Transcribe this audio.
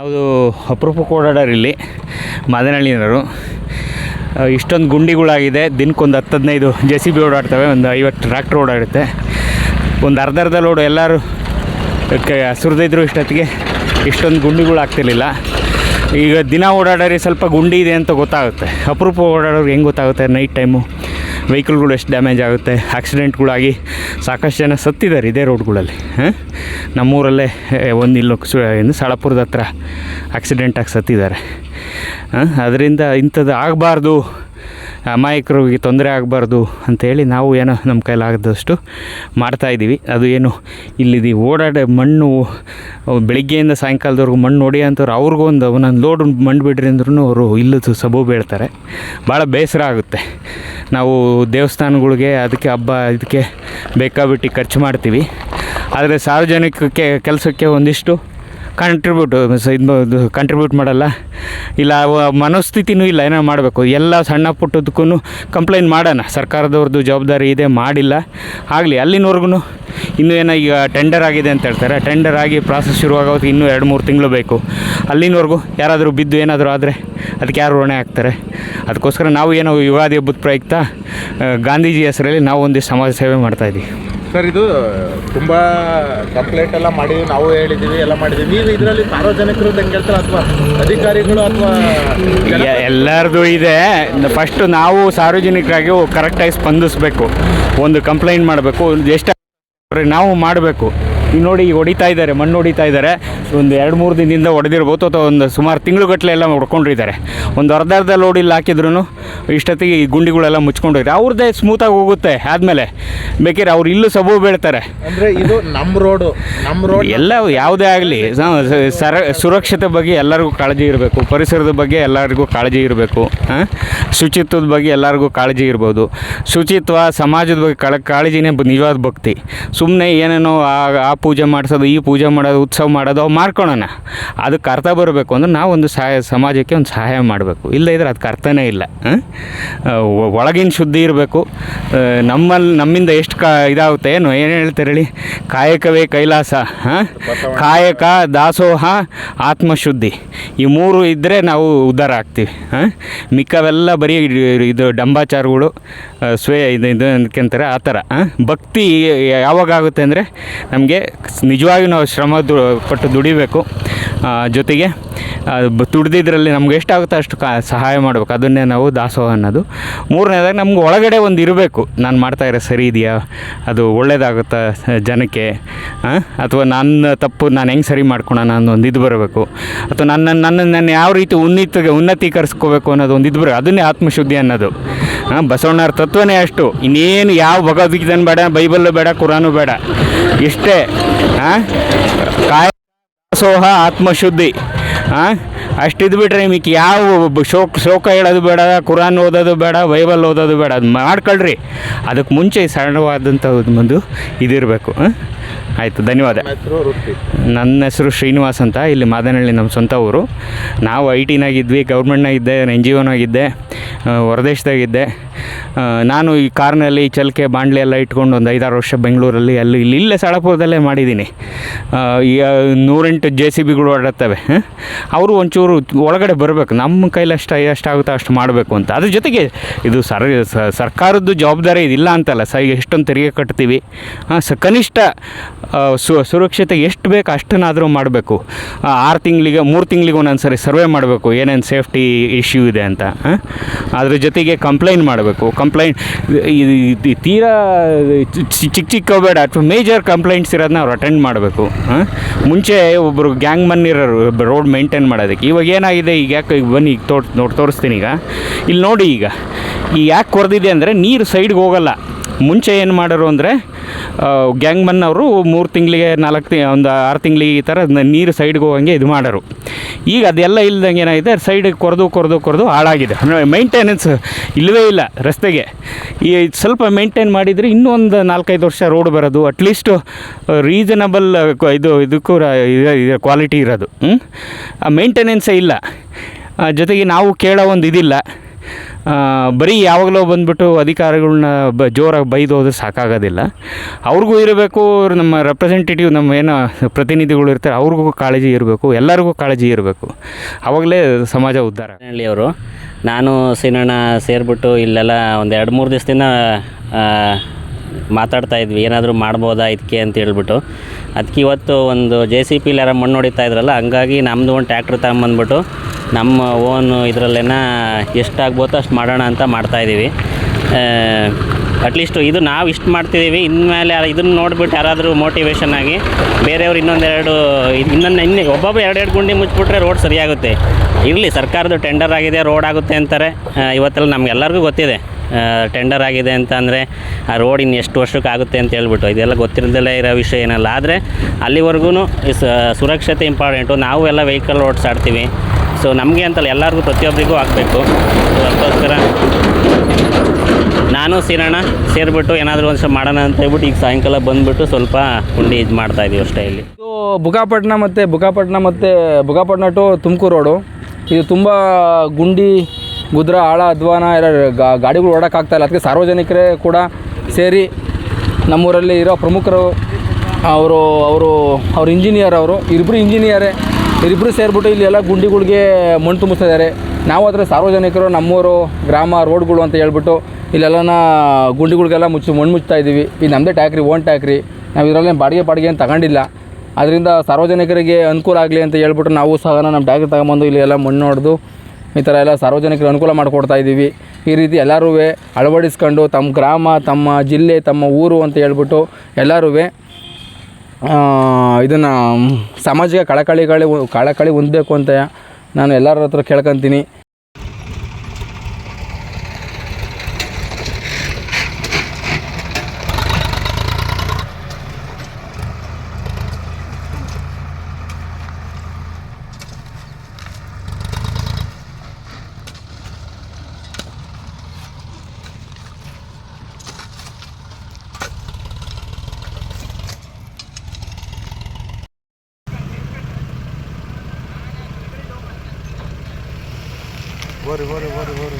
ನಾವು ಅಪರೂಪಕ್ಕೆ ಓಡಾಡೋರು ಇಲ್ಲಿ ಮದನಹಳ್ಳಿನವರು ಇಷ್ಟೊಂದು ಗುಂಡಿಗಳಾಗಿದೆ, ದಿನಕ್ಕೊಂದು ಹತ್ತು ಹದಿನೈದು ಜೆ ಸಿ ಬಿ ಓಡಾಡ್ತವೆ, ಒಂದು ಐವತ್ತು ಟ್ರ್ಯಾಕ್ಟ್ರ್ ಓಡಾಡುತ್ತೆ. ಒಂದು ಅರ್ಧ ಅರ್ಧ ಲೋಡು ಎಲ್ಲರೂ ಸುರಿದಿದ್ರು ಇಷ್ಟೊತ್ತಿಗೆ, ಇಷ್ಟೊಂದು ಗುಂಡಿಗಳು ಆಗ್ತಿರ್ಲಿಲ್ಲ. ಈಗ ದಿನ ಓಡಾಡೋರಿಗೆ ಸ್ವಲ್ಪ ಗುಂಡಿ ಇದೆ ಅಂತ ಗೊತ್ತಾಗುತ್ತೆ. ಅಪರೂಪ ಓಡಾಡೋರಿಗೆ ಹೆಂಗೆ ಗೊತ್ತಾಗುತ್ತೆ ನೈಟ್ ಟೈಮು? ವೆಹಿಕಲ್ಗಳು ಎಷ್ಟು ಡ್ಯಾಮೇಜ್ ಆಗುತ್ತೆ, ಆಕ್ಸಿಡೆಂಟ್ಗಳಾಗಿ ಸಾಕಷ್ಟು ಜನ ಸತ್ತಿದ್ದಾರೆ ಇದೇ ರೋಡ್ಗಳಲ್ಲಿ, ಹಾಂ? ನಮ್ಮೂರಲ್ಲೇ ಒಂದು ಇಲ್ಲೋ ಏನು, ಸಾಳಪುರದ ಹತ್ರ ಆಕ್ಸಿಡೆಂಟಾಗಿ ಸತ್ತಿದ್ದಾರೆ ಅದರಿಂದ ಇಂಥದ್ದು ಆಗಬಾರ್ದು. ಅಮಾಯಕರಿಗೆ ತೊಂದರೆ ಆಗಬಾರ್ದು ಅಂಥೇಳಿ ನಾವು ಏನೋ ನಮ್ಮ ಕೈಲಾಗದಷ್ಟು ಮಾಡ್ತಾಯಿದ್ದೀವಿ ಅದು ಏನು ಇಲ್ಲಿ ಓಡಾಡ ಮಣ್ಣು ಬೆಳಿಗ್ಗೆಯಿಂದ ಸಾಯಂಕಾಲದವರೆಗೂ ಮಣ್ಣು ಹೊಡೆಯೋಂಥವ್ರು ಅವ್ರಿಗೂ ಒಂದು ಒಂದೊಂದು ಲೋಡ್ ಮಣ್ಣು ಬಿಡ್ರಿ ಅಂದ್ರೂ ಅವರು ಇಲ್ಲದು ಸಬು ಬೀಳ್ತಾರೆ. ಭಾಳ ಬೇಸರ ಆಗುತ್ತೆ. ನಾವು ದೇವಸ್ಥಾನಗಳಿಗೆ ಅದಕ್ಕೆ ಹಬ್ಬ ಇದಕ್ಕೆ ಬೇಕಾಬಿಟ್ಟು ಖರ್ಚು ಮಾಡ್ತೀವಿ. ಆದರೆ ಸಾರ್ವಜನಿಕಕ್ಕೆ, ಕೆಲಸಕ್ಕೆ ಒಂದಿಷ್ಟು ಕಾಂಟ್ರಿಬ್ಯೂಟ್ ಇದು ಕಾಂಟ್ರಿಬ್ಯೂಟ್ ಮಾಡಲ್ಲ. ಇಲ್ಲ ಮನಸ್ಥಿತಿನೂ ಇಲ್ಲ, ಏನೋ ಮಾಡಬೇಕು. ಎಲ್ಲ ಸಣ್ಣ ಪುಟ್ಟದಕ್ಕೂ ಕಂಪ್ಲೇಂಟ್ ಮಾಡೋಣ. ಸರ್ಕಾರದವ್ರದ್ದು ಜವಾಬ್ದಾರಿ ಇದೆ, ಮಾಡಿಲ್ಲ. ಆಗಲಿ ಅಲ್ಲಿನವರೆಗೂ ಇನ್ನೂ ಏನೋ ಈಗ ಟೆಂಡರ್ ಆಗಿದೆ ಅಂತ ಹೇಳ್ತಾರೆ. ಟೆಂಡರ್ ಆಗಿ ಪ್ರಾಸೆಸ್ ಶುರುವಾಗೋದು ಇನ್ನೂ ಎರಡು, ಮೂರು ತಿಂಗಳು ಬೇಕು. ಅಲ್ಲಿನವರೆಗೂ ಯಾರಾದರೂ ಬಿದ್ದು ಏನಾದರೂ ಆದರೆ ಅದಕ್ಕೆ ಯಾರು ಹೊಣೆ ಆಗ್ತಾರೆ ಅದಕ್ಕೋಸ್ಕರ ನಾವು ಏನೋ ಯುಗಾದಿ ಹಬ್ಬದ ಪ್ರಯುಕ್ತ ಗಾಂಧೀಜಿ ಹೆಸರಲ್ಲಿ ನಾವು ಒಂದಿಷ್ಟು ಸಮಾಜ ಸೇವೆ ಮಾಡ್ತಾಯಿದ್ದೀವಿ ಸರ್, ಇದು ತುಂಬ ಕಂಪ್ಲೇಂಟ್ ಎಲ್ಲ ಮಾಡಿ ನಾವು ಹೇಳಿದ್ದೀವಿ ಎಲ್ಲ ಮಾಡಿದ್ದೀವಿ ನೀವು ಇದರಲ್ಲಿ ಸಾರ್ವಜನಿಕರು ಹೇಳ್ತಾರೆ ಅಥವಾ ಅಧಿಕಾರಿಗಳು ಅಥವಾ ಎಲ್ಲರದು ಇದೆ. ಫಸ್ಟ್ ನಾವು ಸಾರ್ವಜನಿಕರಾಗಿ ಕರೆಕ್ಟಾಗಿ ಸ್ಪಂದಿಸಬೇಕು. ಒಂದು ಕಂಪ್ಲೇಂಟ್ ಮಾಡಬೇಕು. ಎಷ್ಟು ನಾವು ಮಾಡಬೇಕು. ಈಗ ನೋಡಿ ಈಗ ಹೊಡಿತಾ ಇದ್ದಾರೆ ಮಣ್ಣು ಹೊಡಿತಾ ಇದ್ದಾರೆ. ಒಂದು ಎರಡು ಮೂರು ದಿನದಿಂದ ಹೊಡೆದಿರ್ಬೋದು ಅಥವಾ ಒಂದು ಸುಮಾರು ತಿಂಗಳುಗಟ್ಟಲೆ ಎಲ್ಲ ಹೊಡ್ಕೊಂಡಿದ್ದಾರೆ. ಒಂದು ಅರ್ಧ ಅರ್ಧ ಲೋಡಿಲ್ಲಿ ಹಾಕಿದ್ರು ಇಷ್ಟೊತ್ತಿಗೆ ಈ ಗುಂಡಿಗಳೆಲ್ಲ ಮುಚ್ಕೊಂಡಿದ್ದಾರೆ ಅವ್ರದ್ದೇ ಸ್ಮೂತಾಗಿ ಹೋಗುತ್ತೆ ಆದಮೇಲೆ. ಬೇಕಿದ್ರೆ ಅವ್ರು ಇಲ್ಲೂ ಸಬೂ ಬೀಳ್ತಾರೆ ಅಂದರೆ ಇದು ನಮ್ಮ ರೋಡು ನಮ್ಮ ರೋಡ್ ಎಲ್ಲ ಯಾವುದೇ ಆಗಲಿ ಸರ ಸುರಕ್ಷತೆ ಬಗ್ಗೆ ಎಲ್ಲರಿಗೂ ಕಾಳಜಿ ಇರಬೇಕು. ಪರಿಸರದ ಬಗ್ಗೆ ಎಲ್ಲರಿಗೂ ಕಾಳಜಿ ಇರಬೇಕು. ಶುಚಿತ್ವದ ಬಗ್ಗೆ ಎಲ್ಲರಿಗೂ ಕಾಳಜಿ ಇರ್ಬೋದು. ಶುಚಿತ್ವ ಸಮಾಜದ ಬಗ್ಗೆ ಕಳ ಕಾಳಜಿನೇ ನಿಜವಾದ ಭಕ್ತಿ. ಸುಮ್ಮನೆ ಏನೇನೋ ಆ ಪೂಜೆ ಮಾಡಿಸೋದು ಈ ಪೂಜೆ ಮಾಡೋದು ಉತ್ಸವ ಮಾಡೋದು ಅವು ಮಾಡ್ಕೊಳೋಣ. ಅದಕ್ಕೆ ಅರ್ಥ ಬರಬೇಕು ಅಂದ್ರೆ ನಾವೊಂದು ಸಹಾಯ ಸಮಾಜಕ್ಕೆ ಒಂದು ಸಹಾಯ ಮಾಡಬೇಕು. ಇಲ್ಲ ಇದ್ರೆ ಅದಕ್ಕೆ ಅರ್ಥನೇ ಇಲ್ಲ. ಒಳಗಿನ ಶುದ್ಧಿ ಇರಬೇಕು. ನಮ್ಮಲ್ಲಿ ನಮ್ಮಿಂದ ಎಷ್ಟು ಕಾ ಇದಾಗುತ್ತೆ ಏನು ಏನು ಹೇಳ್ತಾರೆ ಹೇಳಿ? ಕಾಯಕವೇ ಕೈಲಾಸ ಹಾಂ? ಕಾಯಕ ದಾಸೋಹ ಆತ್ಮಶುದ್ಧಿ. ಈ ಮೂರು ಇದ್ದರೆ ನಾವು ಉದ್ಧಾರ ಆಗ್ತೀವಿ. ಹಾಂ ಮಿಕ್ಕವೆಲ್ಲ ಬರೀ ಇದು ಡಂಬಾಚಾರಗಳು. ಸ್ವೇ ಇದು ಇದು ಅಂದ್ಕೊಂತಾರೆ ಆ ಥರ ಭಕ್ತಿ ಯಾವಾಗ ಆಗುತ್ತೆ ಅಂದರೆ ನಮಗೆ ನಿಜವಾಗಿ ನಾವು ಶ್ರಮ ಪಟ್ಟು ದುಡಿಬೇಕು ಜೊತೆಗೆ ದುಡ್ದಿದ್ರಲ್ಲಿ ನಮ್ಗೆ ಎಷ್ಟಾಗುತ್ತೋ ಅಷ್ಟು ಕಾ ಸಹಾಯ ಮಾಡಬೇಕು. ಅದನ್ನೇ ನಾವು ದಾಸೋಹ ಅನ್ನೋದು. ಮೂರನೇದಾಗಿ ನಮ್ಗೆ ಒಳಗಡೆ ಒಂದು ಇರಬೇಕು. ನಾನು ಮಾಡ್ತಾ ಇರೋ ಸರಿ ಇದೆಯಾ? ಅದು ಒಳ್ಳೇದಾಗುತ್ತಾ ಜನಕ್ಕೆ? ಅಥವಾ ನನ್ನ ತಪ್ಪು ನಾನು ಹೆಂಗೆ ಸರಿ ಮಾಡ್ಕೊಳೋಣ ಅನ್ನೋ ಒಂದು ಇದು ಬರಬೇಕು. ಅಥವಾ ನನ್ನ ನನ್ನ ನಾನು ಯಾವ ರೀತಿ ಉನ್ನತ ಉನ್ನತೀಕರಿಸ್ಕೋಬೇಕು ಅನ್ನೋದು ಒಂದು ಇದು ಬರೋ ಅದನ್ನೇ ಆತ್ಮಶುದ್ಧಿ ಅನ್ನೋದು. ಬಸವಣ್ಣವ್ರ ತತ್ವನೇ ಅಷ್ಟು. ಇನ್ನೇನು ಯಾವ ಭಗವದ್ಗೀತನ ಬೇಡ, ಬೈಬಲ್ಲು ಬೇಡ, ಕುರಾನು ಬೇಡ. ಇಷ್ಟೇ. ಹಾಂ ಕಾಯ ದಾಸೋಹ ಆತ್ಮಶುದ್ಧಿ. ಹಾಂ ಇದು ಬಿಟ್ರೆ ನಿಮಗೆ ಯಾವ ಶೋಕ್ ಶೋಕ ಹೇಳೋದು ಬೇಡ ಕುರಾನ್ ಓದೋದು ಬೇಡ ಬೈಬಲ್ ಓದೋದು ಬೇಡ ಅದು ಮಾಡ್ಕೊಳ್ರಿ. ಅದಕ್ಕೆ ಮುಂಚೆ ಸರಳವಾದಂಥ ಒಂದು ಇದಿರಬೇಕು ಹಾಂ ಆಯಿತು ಧನ್ಯವಾದ. ನನ್ನ ಹೆಸರು ಶ್ರೀನಿವಾಸ್ ಅಂತ ಇಲ್ಲಿ ಮಾದನಹಳ್ಳಿ ನಮ್ಮ ಸ್ವಂತ ಊರು. ನಾವು ಐ ಟಿನಾಗಿದ್ವಿ ಗೌರ್ಮೆಂಟ್ನಾಗಿದ್ದೆ ಎನ್ ಜಿ ಒನಾಗಿದ್ದೆ ಹೊರದೇಶದಾಗಿದ್ದೆ. ನಾನು ಈ ಕಾರ್ನಲ್ಲಿ ಚಲಕೆ ಬಾಂಡ್ಲಿ ಎಲ್ಲ ಇಟ್ಕೊಂಡು ಒಂದು ಐದಾರು ವರ್ಷ ಬೆಂಗಳೂರಲ್ಲಿ ಅಲ್ಲಿ ಇಲ್ಲಿ ಇಲ್ಲೇ ಸಳಪುರದಲ್ಲೇ ಮಾಡಿದ್ದೀನಿ. ನೂರೆಂಟು ಜೆ ಸಿ ಬಿಗಳು ಓಡಾಡ್ತವೆ ಅವರು ಒಂಚೂರು ಒಳಗಡೆ ಬರಬೇಕು. ನಮ್ಮ ಕೈಲಿ ಅಷ್ಟು, ಎಷ್ಟಾಗುತ್ತೋ ಅಷ್ಟು ಮಾಡಬೇಕು ಅಂತ. ಅದ್ರ ಜೊತೆಗೆ ಇದು ಸರ್, ಸರ್ಕಾರದ್ದು ಜವಾಬ್ದಾರಿ ಇದಿಲ್ಲ ಅಂತಲ್ಲ. ಸ ಎಷ್ಟೊಂದು ತೆರಿಗೆ ಕಟ್ತೀವಿ. ಸ, ಕನಿಷ್ಠ ಸು, ಸುರಕ್ಷತೆ ಎಷ್ಟು ಬೇಕು ಅಷ್ಟನ್ನಾದರೂ ಮಾಡಬೇಕು. ಆರು ತಿಂಗಳಿಗೆ, ಮೂರು ತಿಂಗಳಿಗೆ ಒಂದೊಂದು ಸರಿ ಸರ್ವೆ ಮಾಡಬೇಕು. ಏನೇನು ಸೇಫ್ಟಿ ಇಶ್ಯೂ ಇದೆ ಅಂತ ಅದ್ರ ಜೊತೆಗೆ ಕಂಪ್ಲೇಂಟ್ ಮಾಡಬೇಕು. ಕಂಪ್ಲೇಂಟ್ ತೀರಾ ಚಿಕ್ಕ ಚಿಕ್ಕ ಬೇಡ. ಅಥವಾ ಮೇಜರ್ ಕಂಪ್ಲೇಂಟ್ಸ್ ಇರೋದನ್ನ ಅವ್ರು ಅಟೆಂಡ್ ಮಾಡಬೇಕು ಮುಂಚೆ ಒಬ್ಬರು ಗ್ಯಾಂಗ್ ಮನ್ ಇರೋರು ರೋಡ್ ಮೇಂಟೈನ್ ಮಾಡೋದಕ್ಕೆ. ಇವಾಗ ಏನಾಗಿದೆ ಈಗ ಯಾಕೆ ಈಗ ಬನ್ನಿ ಈಗ ತೋರ್ ನೋಡಿ ತೋರಿಸ್ತೀನಿ ಈಗ. ಇಲ್ಲಿ ನೋಡಿ ಈಗ. ಈ ಯಾಕೆ ಕೊರೆದಿದೆ ಅಂದರೆ ನೀರು ಸೈಡ್ಗೆ ಹೋಗಲ್ಲ. ಮುಂಚೆ ಏನು ಮಾಡೋರು ಅಂದರೆ ಗ್ಯಾಂಗ್ ಮನ್ ಅವರು ಮೂರು ತಿಂಗಳಿಗೆ ನಾಲ್ಕು ತಿ, ಒಂದು ಆರು ತಿಂಗಳಿಗೆ ಈ ಥರ ನೀರು ಸೈಡ್ಗೆ ಹೋಗಂಗೆ ಇದು ಮಾಡೋರು. ಈಗ ಅದೆಲ್ಲ ಇಲ್ದಂಗೆ ಏನಾಗಿದೆ ಸೈಡಿಗೆ ಕೊರೆದು ಕೊರೆದು ಕೊರೆದು ಹಾಳಾಗಿದೆ. ಮೈಂಟೆನೆನ್ಸ್ ಇಲ್ಲವೇ ಇಲ್ಲ ರಸ್ತೆಗೆ. ಈ ಸ್ವಲ್ಪ ಮೇಂಟೈನ್ ಮಾಡಿದರೆ ಇನ್ನೂ ಒಂದು ನಾಲ್ಕೈದು ವರ್ಷ ರೋಡ್ ಬರೋದು ಅಟ್ಲೀಸ್ಟು ರೀಸನಬಲ್ ಇದು ಇದಕ್ಕೂ ಕ್ವಾಲಿಟಿ ಇರೋದು? ಆ ಮೇಂಟೆನೆನ್ಸೇ ಇಲ್ಲ. ಜೊತೆಗೆ ನಾವು ಕೇಳೋ ಒಂದು ಇದಿಲ್ಲ. ಬರೀ ಯಾವಾಗಲೋ ಬಂದ್ಬಿಟ್ಟು ಅಧಿಕಾರಿಗಳನ್ನ ಬ ಜೋರಾಗಿ ಬೈದು ಹೋದ್ರೆ ಸಾಕಾಗೋದಿಲ್ಲ. ಅವ್ರಿಗೂ ಇರಬೇಕು ನಮ್ಮ ರೆಪ್ರೆಸೆಂಟೇಟಿವ್ ನಮ್ಮ ಏನು ಪ್ರತಿನಿಧಿಗಳು ಇರ್ತಾರೆ, ಅವ್ರಿಗೂ ಕಾಳಜಿ ಇರಬೇಕು, ಎಲ್ಲರಿಗೂ ಕಾಳಜಿ ಇರಬೇಕು. ಆವಾಗಲೇ ಸಮಾಜ ಉದ್ಧಾರ ಅವರು, ನಾನು ಸೀನಣ್ಣ ಸೇರಿಬಿಟ್ಟು ಇಲ್ಲೆಲ್ಲ ಒಂದು ಎರಡು ಮೂರು ದಿವಸದಿಂದ ಮಾತಾಡ್ತಾ ಇದ್ವಿ, ಏನಾದರೂ ಮಾಡ್ಬೋದಾ ಇದಕ್ಕೆ ಅಂತ ಹೇಳ್ಬಿಟ್ಟು. ಅದಕ್ಕೆ ಇವತ್ತು ಒಂದು ಜೆ ಸಿ ಪಿಲಿ ಯಾರೋ ಮಣ್ಣು ಹೊಡಿತಾ ಇದ್ರಲ್ಲ, ಹಂಗಾಗಿ ನಮ್ಮದು ಒಂದು ಟ್ಯಾಕ್ಟ್ರ್ ತಗೊಂಬಂದ್ಬಿಟ್ಟು ನಮ್ಮ ಓನ್ ಇದರಲ್ಲೇನ ಎಷ್ಟಾಗ್ಬೋದೋ ಅಷ್ಟು ಮಾಡೋಣ ಅಂತ ಮಾಡ್ತಾಯಿದ್ದೀವಿ ಅಟ್ಲೀಸ್ಟು ಇದು ನಾವು ಇಷ್ಟು ಮಾಡ್ತಿದ್ದೀವಿ, ಇನ್ಮೇಲೆ ಇದನ್ನು ನೋಡಿಬಿಟ್ಟು ಯಾರಾದರೂ ಮೋಟಿವೇಶನ್ ಆಗಿ ಬೇರೆಯವ್ರು ಇನ್ನೊಂದೆರಡು ಇನ್ನೊಂದು ಇನ್ನು ಒಬ್ಬೊಬ್ಬರು ಎರಡೆರಡು ಗುಂಡಿ ಮುಚ್ಚಿಬಿಟ್ರೆ ರೋಡ್ ಸರಿಯಾಗುತ್ತೆ. ಇರಲಿ ಸರ್ಕಾರದ ಟೆಂಡರ್ ಆಗಿದೆ ರೋಡ್ ಆಗುತ್ತೆ ಅಂತಾರೆ. ಇವತ್ತೆಲ್ಲ ನಮಗೆಲ್ಲರಿಗೂ ಗೊತ್ತಿದೆ. ಟೆಂಡರ್ ಆಗಿದೆ ಅಂತ ಅಂದರೆ ಆ ರೋಡ್ ಇನ್ನು ಎಷ್ಟು ವರ್ಷಕ್ಕೆ ಆಗುತ್ತೆ ಅಂತ ಹೇಳ್ಬಿಟ್ಟು, ಇದೆಲ್ಲ ಗೊತ್ತಿರದಲ್ಲೇ ಇರೋ ವಿಷಯ ಏನಲ್ಲ. ಆದರೆ ಅಲ್ಲಿವರೆಗೂ ಸುರಕ್ಷತೆ ಇಂಪಾರ್ಟೆಂಟು ನಾವು ಎಲ್ಲ ವೆಹಿಕಲ್ ಓಡಿಸಾಡ್ತೀವಿ. ಸೊ ನಮಗೆ ಅಂತಲ್ಲ ಎಲ್ಲರಿಗೂ ಪ್ರತಿಯೊಬ್ಬರಿಗೂ ಆಗಬೇಕು. ಸೊ ಅದಕ್ಕೋಸ್ಕರ ನಾನು ಸೇರೋಣ ಸೇರಿಬಿಟ್ಟು ಏನಾದರೂ ಒಂದು ಸ್ವಲ್ಪ ಮಾಡೋಣ ಅಂತ ಹೇಳ್ಬಿಟ್ಟು ಈಗ ಸಾಯಂಕಾಲ ಬಂದುಬಿಟ್ಟು ಸ್ವಲ್ಪ ಕುಂಡಿ ಇದು ಮಾಡ್ತಾ ಇದೀವಿ ಅಷ್ಟೇ ಇಲ್ಲಿ. ಇದು ಬುಗಾಪಟ್ನ ಮತ್ತು ಬುಗಾಪಟ್ನ ಮತ್ತು ಬುಗಾಪಟ್ನ ಟು ತುಮಕೂರು ರೋಡು ಇದು ತುಂಬ ಗುಂಡಿ ಗುದ್ರ, ಆಳ, ಅಧ್ವಾನ ಗಾಡಿಗಳು ಓಡೋಕ್ಕಾಗ್ತಾಯಿಲ್ಲ ಅದಕ್ಕೆ ಸಾರ್ವಜನಿಕರೇ ಕೂಡ ಸೇರಿ ನಮ್ಮೂರಲ್ಲಿ ಇರೋ ಪ್ರಮುಖರು, ಅವರು ಅವರು, ಅವ್ರ ಇಂಜಿನಿಯರ್ ಅವರು ಇಬ್ಬರು ಇಂಜಿನಿಯರೇ ಇವರಿಬ್ಬರು ಸೇರಿಬಿಟ್ಟು ಇಲ್ಲಿ ಎಲ್ಲ ಗುಂಡಿಗಳಿಗೆ ಮಣ್ಣು ತುಂಬಿಸ್ತಾ ಇದ್ದಾರೆ. ನಾವು ಆದರೆ ಸಾರ್ವಜನಿಕರು, ನಮ್ಮೂರು, ಗ್ರಾಮ, ರೋಡ್ಗಳು ಅಂತ ಹೇಳ್ಬಿಟ್ಟು ಇಲ್ಲೆಲ್ಲನ ಗುಂಡಿಗಳಿಗೆಲ್ಲ ಮುಚ್ಚಿ ಮಣ್ಣು ಮುಚ್ತಾ ಇದ್ದೀವಿ. ಈ ನಮ್ಮದೇ ಟ್ಯಾಕ್ರಿ, ಓನ್ ಟ್ಯಾಕ್ರಿ. ನಾವು ಇದರಲ್ಲೇ ಬಾಡಿಗೆ ಬಾಡಿಗೆ ಏನು ತಗೊಂಡಿಲ್ಲ. ಅದರಿಂದ ಸಾರ್ವಜನಿಕರಿಗೆ ಅನುಕೂಲ ಆಗಲಿ ಅಂತ ಹೇಳ್ಬಿಟ್ಟು ನಾವು ಸಹ ನಮ್ಮ ಟ್ಯಾಕ್ರಿ ತಗೊಂಬಂದು ಇಲ್ಲಿ ಎಲ್ಲ ಮಣ್ಣು ಹೊಡೆದು ಈ ಥರ ಎಲ್ಲ ಸಾರ್ವಜನಿಕರಿಗೆ ಅನುಕೂಲ ಮಾಡಿಕೊಡ್ತಾ ಇದ್ದೀವಿ. ಈ ರೀತಿ ಎಲ್ಲರೂ ಅಳವಡಿಸ್ಕೊಂಡು ತಮ್ಮ ಗ್ರಾಮ, ತಮ್ಮ ಜಿಲ್ಲೆ, ತಮ್ಮ ಊರು ಅಂತ ಹೇಳ್ಬಿಟ್ಟು ಎಲ್ಲರೂ ಇದನ್ನು ಸಾಮಾಜಿಕ ಕಳಕಳಿಗಳು, ಕಳಕಳಿ ಹೊಂದಬೇಕು ಅಂತ ನಾನು ಎಲ್ಲರ ಹತ್ರ ಕೇಳ್ಕೊತೀನಿ. ಬರ್ರಿ ಬರ್ರಿ ಬರ್ರಿ ಬರ್ರಿ